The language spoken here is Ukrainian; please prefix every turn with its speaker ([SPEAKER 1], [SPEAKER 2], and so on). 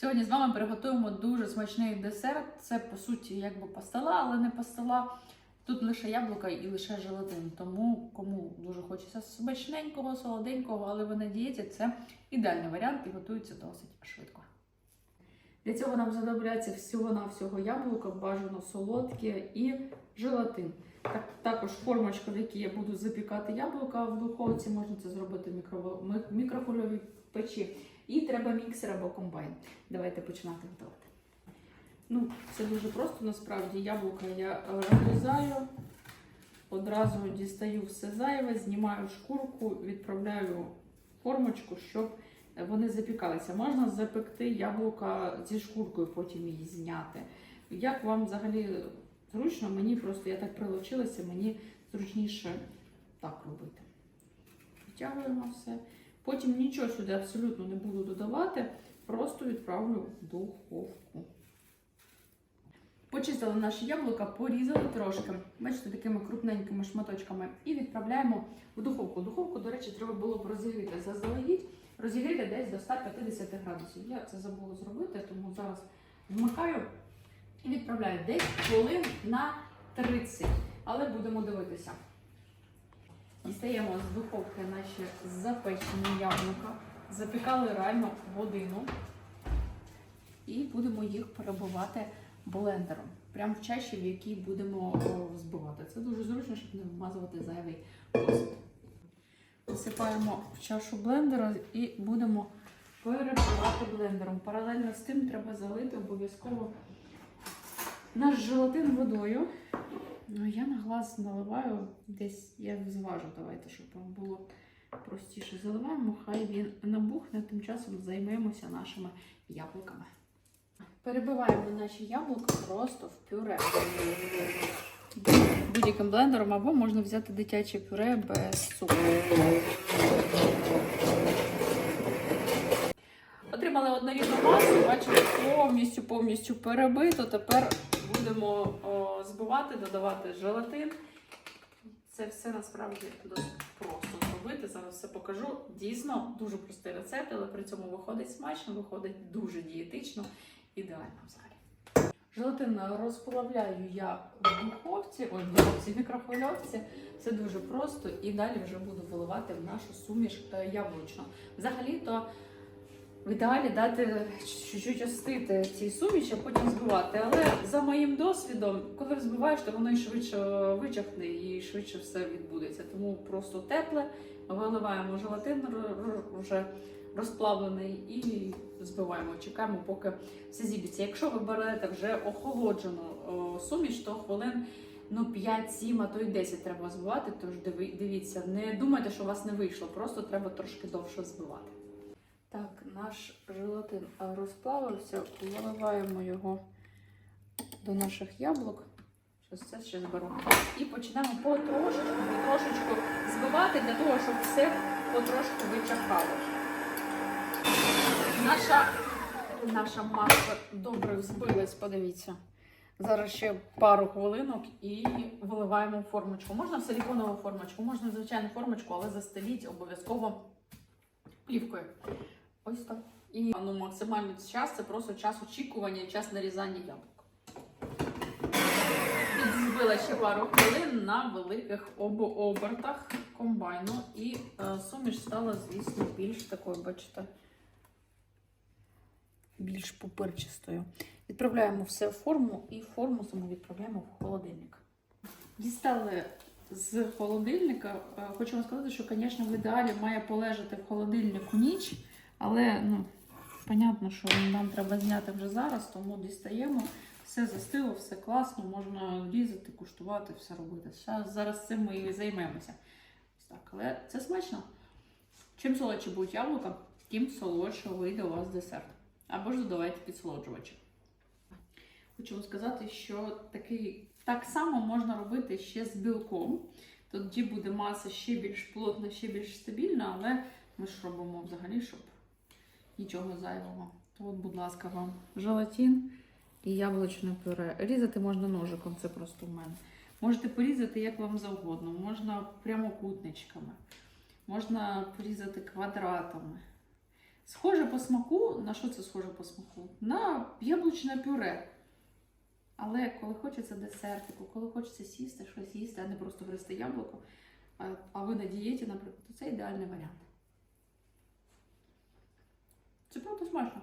[SPEAKER 1] Сьогодні з вами приготуємо дуже смачний десерт. Це по суті якби пастила, але не пастила. Тут лише яблука і лише желатин. Тому кому дуже хочеться смачненького, солоденького, але ви на це ідеальний варіант і готується досить швидко. Для цього нам знадобляться всього-навсього яблука, бажано солодке і желатин. Так, також формочка, в якій я буду запікати яблука в духовці, можна це зробити в мікрохвильовій печі. І треба міксер або комбайн. Давайте починати готувати. Ну, це дуже просто насправді. Яблука я е, розрізаю, одразу дістаю все зайве, знімаю шкурку, відправляю в формочку, щоб вони запікалися. Можна запекти яблука зі шкуркою, потім її зняти. Як вам взагалі зручно? Мені просто я так прилучилася, мені зручніше так робити. Витягуємо все. Потім нічого сюди абсолютно не буду додавати, просто відправлю в духовку. Почистили наші яблука, порізали трошки, бачите, такими крупненькими шматочками, і відправляємо в духовку. Духовку, до речі, треба було б розігріти заздалегідь, розігріти десь до 150 градусів. Я це забула зробити, тому зараз вмикаю і відправляю десь хвилин на 30. Але будемо дивитися. Дістаємо з духовки наші запечені яблука. Запікали реально годину. І будемо їх перебивати блендером. Прямо в чаші, в якій будемо збивати. Це дуже зручно, щоб не вмазувати зайвий посуд. Висипаємо в чашу блендера і будемо перебивати блендером. Паралельно з тим треба залити обов'язково наш желатин водою. Ну, я на глаз наливаю десь, я зважу, давайте, щоб вам було простіше. Заливаємо, хай він набухне, тим часом займемося нашими яблуками. Перебиваємо наші яблука просто в пюре. Будь-яким блендером або можна взяти дитяче пюре без цукру. Отримали однорідну масу, бачимо, повністю повністю перебито. Тепер будемо о, збивати, додавати желатин. Це все насправді досить просто зробити. Зараз все покажу. Дійсно, дуже простий рецепт, але при цьому виходить смачно, виходить дуже дієтично, ідеально взагалі. Желатин розплавляю я в духовці, ой, в духовці, в мікрохвильовці. Це дуже просто і далі вже буду виливати в нашу суміш е, яблучну. Взагалі-то в ідеалі дати чуть-чуть остити цій суміші, а потім збивати. Але за моїм досвідом, коли взбиваєш, то воно і швидше вичахне і швидше все відбудеться. Тому просто тепле, виливаємо желатин вже розплавлений і збиваємо. Чекаємо, поки все зіб'ється. Якщо ви берете вже охолоджену суміш, то хвилин ну, 5-7, а то й 10 треба збивати. Тож дивіться, не думайте, що у вас не вийшло, просто треба трошки довше збивати. Так, наш желатин розплавився, виливаємо його до наших яблук. Щось це ще зберу. І почнемо потрошечку, потрошечку збивати для того, щоб все потрошку вичахало. Наша, наша маса добре взбилась, подивіться. Зараз ще пару хвилинок і виливаємо формочку. Можна в силіконову формочку, можна звичайну формочку, але застеліть обов'язково плівкою. Ось так. І ну, максимальний час це просто час очікування і час нарізання яблук. Підзбила ще пару хвилин на великих об- обертах комбайну. І е, суміш стала, звісно, більш такою, бачите, більш пупирчастою. Відправляємо все в форму і форму саму відправляємо в холодильник. Дістали з холодильника. Е, Хочу вам сказати, що, звісно, в ідеалі має полежати в холодильнику ніч, але ну, понятно, що нам треба зняти вже зараз, тому дістаємо. Все застило, все класно, можна різати, куштувати, все робити. Зараз, цим ми і займемося. Так, але це смачно. Чим солодше будуть яблука, тим солодше вийде у вас десерт. Або ж додавайте підсолоджувачі. Хочу вам сказати, що такий, так само можна робити ще з білком. Тоді буде маса ще більш плотна, ще більш стабільна, але ми ж робимо взагалі, щоб нічого зайвого. То от, будь ласка, вам желатин і яблучне пюре. Різати можна ножиком, це просто в мене. Можете порізати як вам завгодно, можна прямокутничками, можна порізати квадратами. Схоже по смаку, на що це схоже по смаку? На яблучне пюре. Але коли хочеться десертику, коли хочеться сісти, щось їсти, а не просто гристи яблуко, а, ви на дієті, наприклад, то це ідеальний варіант. Це правда смачно.